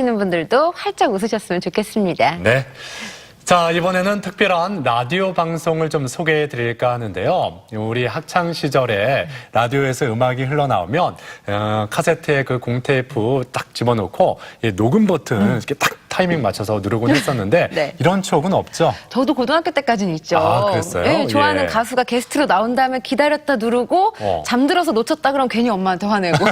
들으시는 분들도 활짝 웃으셨으면 좋겠습니다. 네. 자, 이번에는 특별한 라디오 방송을 좀 소개해 드릴까 하는데요. 우리 학창 시절에 라디오에서 음악이 흘러나오면, 어, 카세트에 그 공테이프 딱 집어넣고, 이 녹음 버튼 이렇게 딱 타이밍 맞춰서 누르곤 했었는데, 네. 이런 추억은 없죠? 저도 고등학교 때까지는 있죠. 아, 그랬어요? 네, 좋아하는 예. 가수가 게스트로 나온다면 기다렸다 누르고 어. 잠들어서 놓쳤다 그럼 괜히 엄마한테 화내고.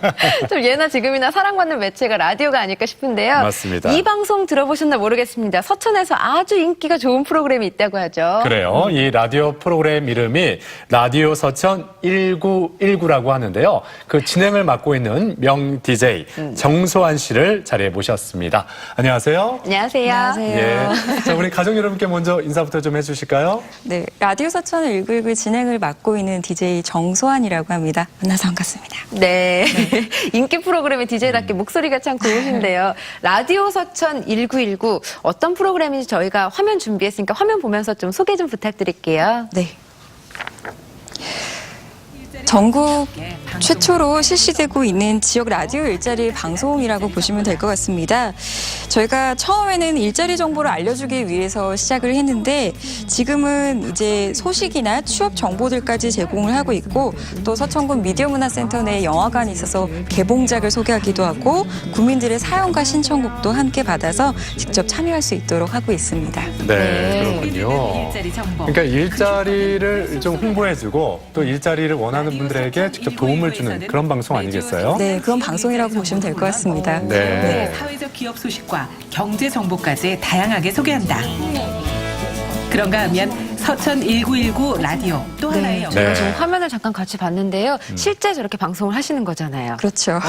좀 예나 지금이나 사랑받는 매체가 라디오가 아닐까 싶은데요. 맞습니다. 이 방송 들어보셨나 모르겠습니다. 서천에서 아주 인기가 좋은 프로그램이 있다고 하죠. 그래요. 이 라디오 프로그램 이름이 라디오 서천 1919라고 하는데요. 그 진행을 맡고 있는 명 DJ 정소환 씨를 자리에 모셨습니다. 안녕하세요. 안녕하세요. 안녕하세요. 예. 자, 우리 가족 여러분께 먼저 인사부터 좀 해주실까요? 네, 라디오 서천을 1919 진행을 맡고 있는 DJ 정소환이라고 합니다. 만나서 반갑습니다. 네. 인기 프로그램의 DJ답게 음. 목소리가 참 고우신데요. 라디오 서천 1919 어떤 프로그램인지 저희가 화면 준비했으니까 화면 보면서 좀 소개 좀 부탁드릴게요. 네. 전국 최초로 실시되고 있는 지역 라디오 일자리 방송이라고 보시면 될 것 같습니다. 저희가 처음에는 일자리 정보를 알려주기 위해서 시작을 했는데 지금은 이제 소식이나 취업 정보들까지 제공을 하고 있고 또 서천군 미디어문화센터 내 영화관이 있어서 개봉작을 소개하기도 하고 국민들의 사연과 신청곡도 함께 받아서 직접 참여할 수 있도록 하고 있습니다. 네. 그렇군요. 일자리 정보. 그러니까 일자리를 좀 홍보해주고 또 일자리를 원하는 분들에게 직접 도움을 주는 그런 방송 아니겠어요? 네, 그런 방송이라고 보시면 될 것 같습니다. 네. 사회적 기업 소식과 경제 정보까지 다양하게 소개한다. 그런가 하면 서천 1919 라디오 또 하나의 영 저희가 네. 지금 화면을 잠깐 같이 봤는데요. 음. 실제 저렇게 방송을 하시는 거잖아요. 그렇죠.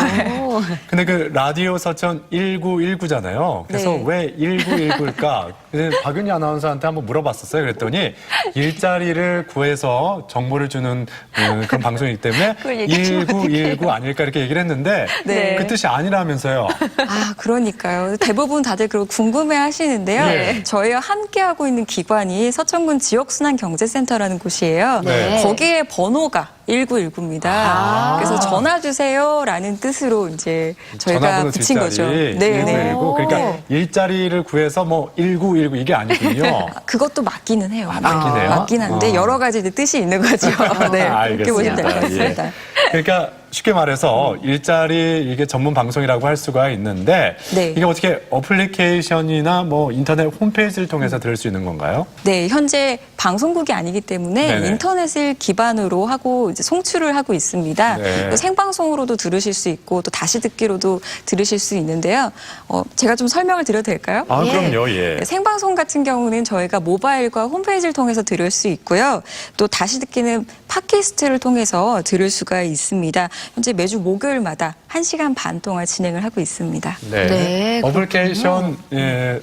오. 근데 그 라디오 서천 1919잖아요. 그래서 네. 왜 1919일까? 박윤희 아나운서한테 한번 물어봤었어요. 그랬더니 일자리를 구해서 정보를 주는 음, 그런 방송이기 때문에 그걸 얘기하시면 1919 아닐까 이렇게 얘기를 했는데 네. 그 뜻이 아니라면서요. 아, 그러니까요. 대부분 다들 그걸 궁금해 하시는데요. 네. 저희와 함께하고 있는 기관이 서천군 지역 순환경제센터라는 곳이에요. 네. 거기에 번호가 1919입니다. 아. 그래서 전화 주세요라는 뜻으로 이제 저희가 전화번호 붙인 뒷자리 거죠. 네, 네. 1919. 그러니까 일자리를 구해서 뭐 1919 이게 아니군요. 그것도 맞기는 해요. 아, 맞긴 해요? 맞긴 한데 어. 여러 가지 이제 뜻이 있는 거죠. 네, 그렇게 보시면 될 것 알겠습니다. 예. 같습니다. 그러니까 쉽게 말해서 일자리 이게 전문 방송이라고 할 수가 있는데 네. 이게 어떻게 어플리케이션이나 뭐 인터넷 홈페이지를 통해서 들을 수 있는 건가요? 네, 현재 방송국이 아니기 때문에 네네. 인터넷을 기반으로 하고 이제 송출을 하고 있습니다. 네. 또 생방송으로도 들으실 수 있고 또 다시 듣기로도 들으실 수 있는데요. 어, 제가 좀 설명을 드려도 될까요? 아, 예. 그럼요. 예. 네, 생방송 같은 경우는 저희가 모바일과 홈페이지를 통해서 들을 수 있고요. 또 다시 듣기는 팟캐스트를 통해서 들을 수가 있습니다. 현재 매주 목요일마다 1시간 반 동안 진행을 하고 있습니다. 네. 네, 어플리케이션 예,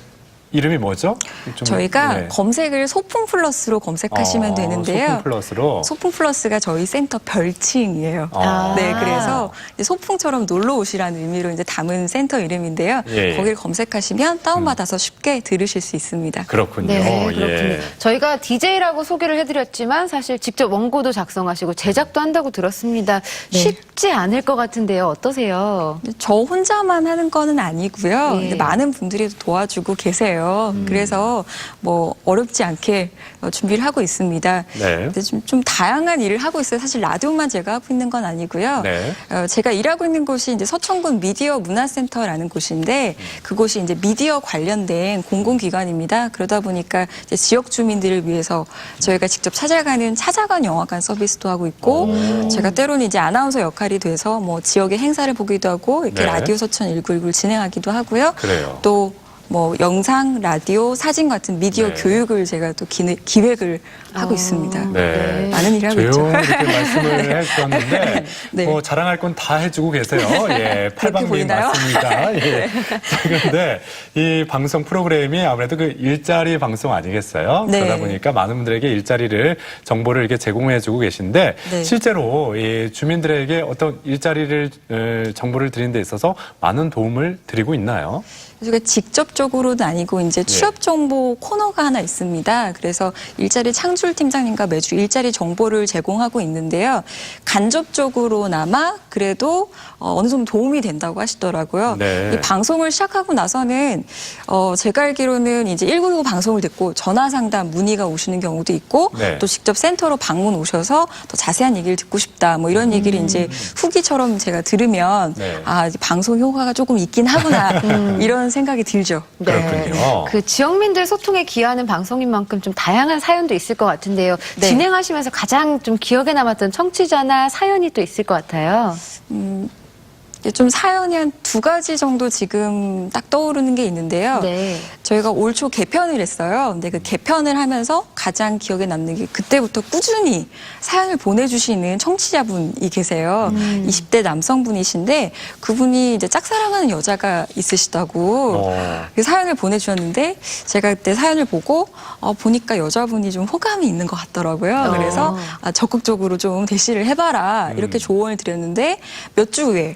이름이 뭐죠? 좀, 저희가 네. 검색을 소풍 플러스로 검색하시면 어, 되는데요. 소풍 플러스로. 소풍 플러스가 저희 센터 별칭이에요. 아. 네, 그래서 소풍처럼 놀러 오시라는 의미로 이제 담은 센터 이름인데요. 예. 거기를 검색하시면 다운받아서 쉽게 들으실 수 있습니다. 그렇군요. 네, 그렇군요. 예. 저희가 DJ라고 소개를 해드렸지만 사실 직접 원고도 작성하시고 제작도 한다고 들었습니다. 네. 쉽지 않을 것 같은데요. 어떠세요? 저 혼자만 하는 거는 아니고요. 예. 많은 분들이 도와주고 계세요. 음. 그래서 뭐 어렵지 않게 어, 준비를 하고 있습니다. 네. 근데 좀, 좀 다양한 일을 하고 있어요. 사실 라디오만 제가 하고 있는 건 아니고요. 네. 어, 제가 일하고 있는 곳이 이제 서천군 미디어 문화센터라는 곳인데 그곳이 이제 미디어 관련된 공공기관입니다. 그러다 보니까 이제 지역 주민들을 위해서 저희가 직접 찾아가는 찾아간 영화관 서비스도 하고 있고 제가 때로는 이제 아나운서 역할이 돼서 뭐 지역의 행사를 보기도 하고 이렇게 네. 라디오 서천 1919를 진행하기도 하고요. 그래요. 또 뭐 영상, 라디오, 사진 같은 미디어 네. 교육을 제가 또 기획, 기획을 하고 아. 있습니다. 네. 많은 일을 하고 있죠. 조용히 이렇게 말씀을 해주셨는데 네. 뭐 자랑할 건 다 해주고 계세요. 예, 팔방님 보이나요? 맞습니다. 예. 자, 그런데 이 방송 프로그램이 아무래도 그 일자리 방송 아니겠어요? 네. 그러다 보니까 많은 분들에게 일자리를 정보를 이렇게 제공해주고 계신데 네. 실제로 이 주민들에게 어떤 일자리를 어, 정보를 드리는 데 있어서 많은 도움을 드리고 있나요? 직접 직접적으로는 아니고 이제 취업 정보 코너가 하나 있습니다. 그래서 일자리 창출 팀장님과 매주 일자리 정보를 제공하고 있는데요. 간접적으로나마 그래도 어, 어느 정도 도움이 된다고 하시더라고요. 네. 이 방송을 시작하고 나서는 어, 제가 알기로는 이제 119 방송을 듣고 전화 상담 문의가 오시는 경우도 있고 네. 또 직접 센터로 방문 오셔서 더 자세한 얘기를 듣고 싶다 뭐 이런 얘기를 이제 후기처럼 제가 들으면 음. 네. 아 방송 효과가 조금 있긴 하구나 이런 생각이 들죠. 그렇군요. 그 지역민들 소통에 기여하는 방송인 만큼 좀 다양한 사연도 있을 것 같은데요. 네. 진행하시면서 가장 좀 기억에 남았던 청취자나 사연이 또 있을 것 같아요. 이제 좀 사연이 한 두 가지 정도 지금 딱 떠오르는 게 있는데요. 네. 저희가 올 초 개편을 했어요. 근데 그 개편을 하면서 가장 기억에 남는 게 그때부터 꾸준히 사연을 보내주시는 청취자분이 계세요. 20대 남성분이신데 그분이 이제 짝사랑하는 여자가 있으시다고 어. 그 사연을 보내주셨는데 제가 그때 사연을 보고 어, 보니까 여자분이 좀 호감이 있는 것 같더라고요. 어. 그래서 아, 적극적으로 좀 대시를 해봐라 이렇게 조언을 드렸는데 몇 주 후에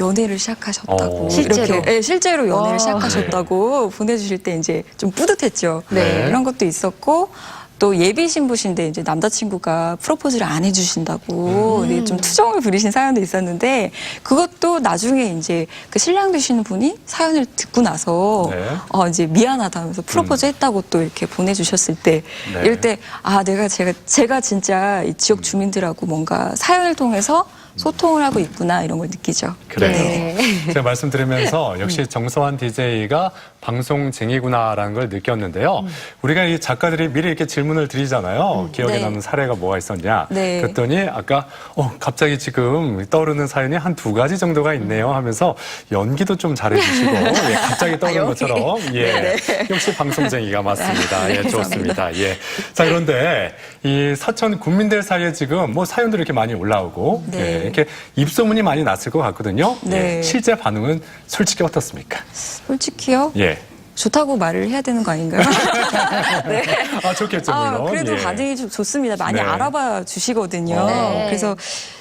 연애를 시작하셨다고 어. 실제로? 이렇게 네, 실제로 연애를 와. 시작하셨다고 보내주실 때 이제 좀 뿌듯했죠. 네. 이런 것도 있었고 또 예비 신부신데 이제 남자친구가 프로포즈를 안 해주신다고 음. 네, 좀 투정을 부리신 사연도 있었는데 그것도 나중에 이제 그 신랑 되시는 분이 사연을 듣고 나서 네. 어 이제 미안하다면서 프로포즈 했다고 또 이렇게 보내주셨을 때 네. 이럴 때 아 내가 제가 제가 진짜 이 지역 주민들하고 뭔가 사연을 통해서 소통을 하고 있구나 이런 걸 느끼죠. 그래요. 네. 제가 말씀 들으면서 역시 정서환 DJ가 방송쟁이구나라는 걸 느꼈는데요. 우리가 이 작가들이 미리 이렇게 질문을 드리잖아요. 기억에 네. 남는 사례가 뭐가 있었냐. 네. 그랬더니 아까 어, 갑자기 지금 떠오르는 사연이 한 두 가지 정도가 있네요 하면서 연기도 좀 잘해주시고 예, 갑자기 떠오르는 아. 것처럼 예, 네, 역시 방송쟁이가 맞습니다. 네, 예. 좋습니다. 예. 자 그런데 이 서천 국민들 사이에 지금 뭐 사연들이 이렇게 많이 올라오고 네. 예, 이렇게 입소문이 많이 났을 것 같거든요. 네. 예, 실제 반응은 솔직히 어떻습니까? 솔직히요. 예. 좋다고 말을 해야 되는 거 아닌가요? 네. 아 좋겠죠 아, 물론. 그래도 예. 반응이 좀 좋습니다. 많이 네. 알아봐 주시거든요. 네. 그래서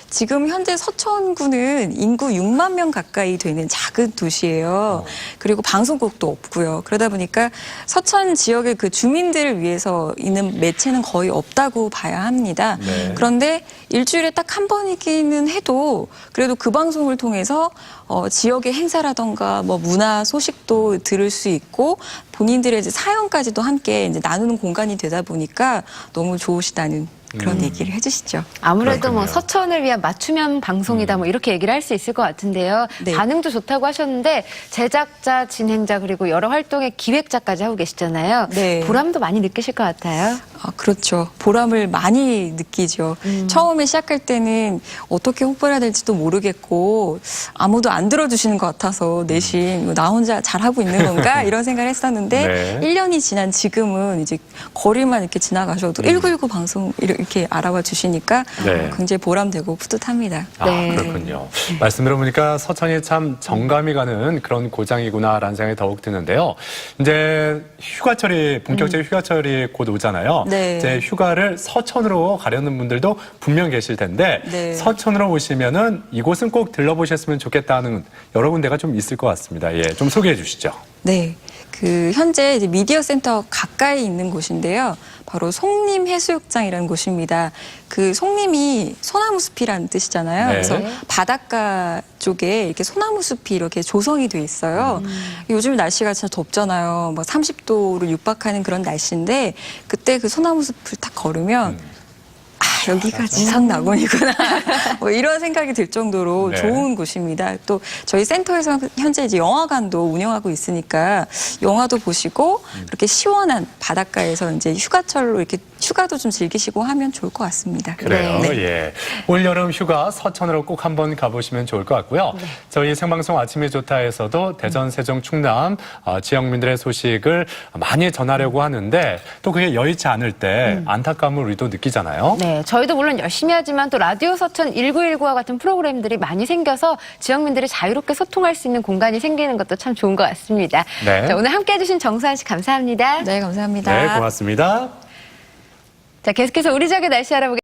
지금 현재 서천구는 인구 6만 명 가까이 되는 작은 도시예요. 그리고 방송국도 없고요. 그러다 보니까 서천 지역의 그 주민들을 위해서 있는 매체는 거의 없다고 봐야 합니다. 네. 그런데 일주일에 딱 한 번이기는 해도 그래도 그 방송을 통해서 어, 지역의 행사라던가 뭐 문화 소식도 들을 수 있고 본인들의 이제 사연까지도 함께 이제 나누는 공간이 되다 보니까 너무 좋으시다는 그런 얘기를 해주시죠. 아무래도 뭐 그렇군요. 서천을 위한 맞춤형 방송이다 뭐 이렇게 얘기를 할 수 있을 것 같은데요. 네. 반응도 좋다고 하셨는데 제작자, 진행자 그리고 여러 활동의 기획자까지 하고 계시잖아요. 네. 보람도 많이 느끼실 것 같아요. 아, 그렇죠. 보람을 많이 느끼죠. 처음에 시작할 때는 어떻게 홍보를 해야 될지도 모르겠고 아무도 안 들어주시는 것 같아서 내심 이거 나 혼자 잘하고 있는 건가 이런 생각을 했었는데 네. 1년이 지난 지금은 이제 거리만 이렇게 지나가셔도 119 방송 이렇게 알아봐 주시니까 네. 굉장히 보람되고 뿌듯합니다. 아, 네. 그렇군요. 말씀 들어보니까 서천이 참 정감이 가는 그런 고장이구나라는 생각이 더욱 드는데요. 이제 휴가철이, 본격적인 휴가철이 곧 오잖아요. 네. 이제 휴가를 서천으로 가려는 분들도 분명 계실 텐데, 네. 서천으로 오시면은 이곳은 꼭 들러보셨으면 좋겠다는 여러 군데가 좀 있을 것 같습니다. 예, 좀 소개해 주시죠. 네. 그 현재 이제 미디어 센터 가까이 있는 곳인데요. 바로 송림 해수욕장이라는 곳입니다. 그 송림이 소나무 숲이라는 뜻이잖아요. 네. 그래서 바닷가 쪽에 이렇게 소나무 숲이 이렇게 조성이 돼 있어요. 요즘 날씨가 진짜 덥잖아요. 막 30도를 육박하는 그런 날씨인데 그때 그 소나무 숲을 딱 걸으면 아, 여기가 지상 낙원이구나. 뭐 이런 생각이 들 정도로 네. 좋은 곳입니다. 또 저희 센터에서 현재 이제 영화관도 운영하고 있으니까 영화도 보시고 이렇게 시원한 바닷가에서 이제 휴가철로 이렇게 휴가도 좀 즐기시고 하면 좋을 것 같습니다. 그래요. 네. 예. 올 여름 휴가 서천으로 꼭 한번 가보시면 좋을 것 같고요. 저희 생방송 아침이 좋다에서도 대전, 세종, 충남 어, 지역민들의 소식을 많이 전하려고 하는데 또 그게 여의치 않을 때 안타까움을 우리도 느끼잖아요. 네, 저희도 물론 열심히 하지만 또 라디오 서천 1919와 같은 프로그램들이 많이 생겨서 지역민들이 자유롭게 소통할 수 있는 공간이 생기는 것도 참 좋은 것 같습니다. 네. 자, 오늘 함께 해주신 정수환 씨 감사합니다. 네, 감사합니다. 네, 고맙습니다. 자, 계속해서 우리 지역의 날씨 알아보겠습니다.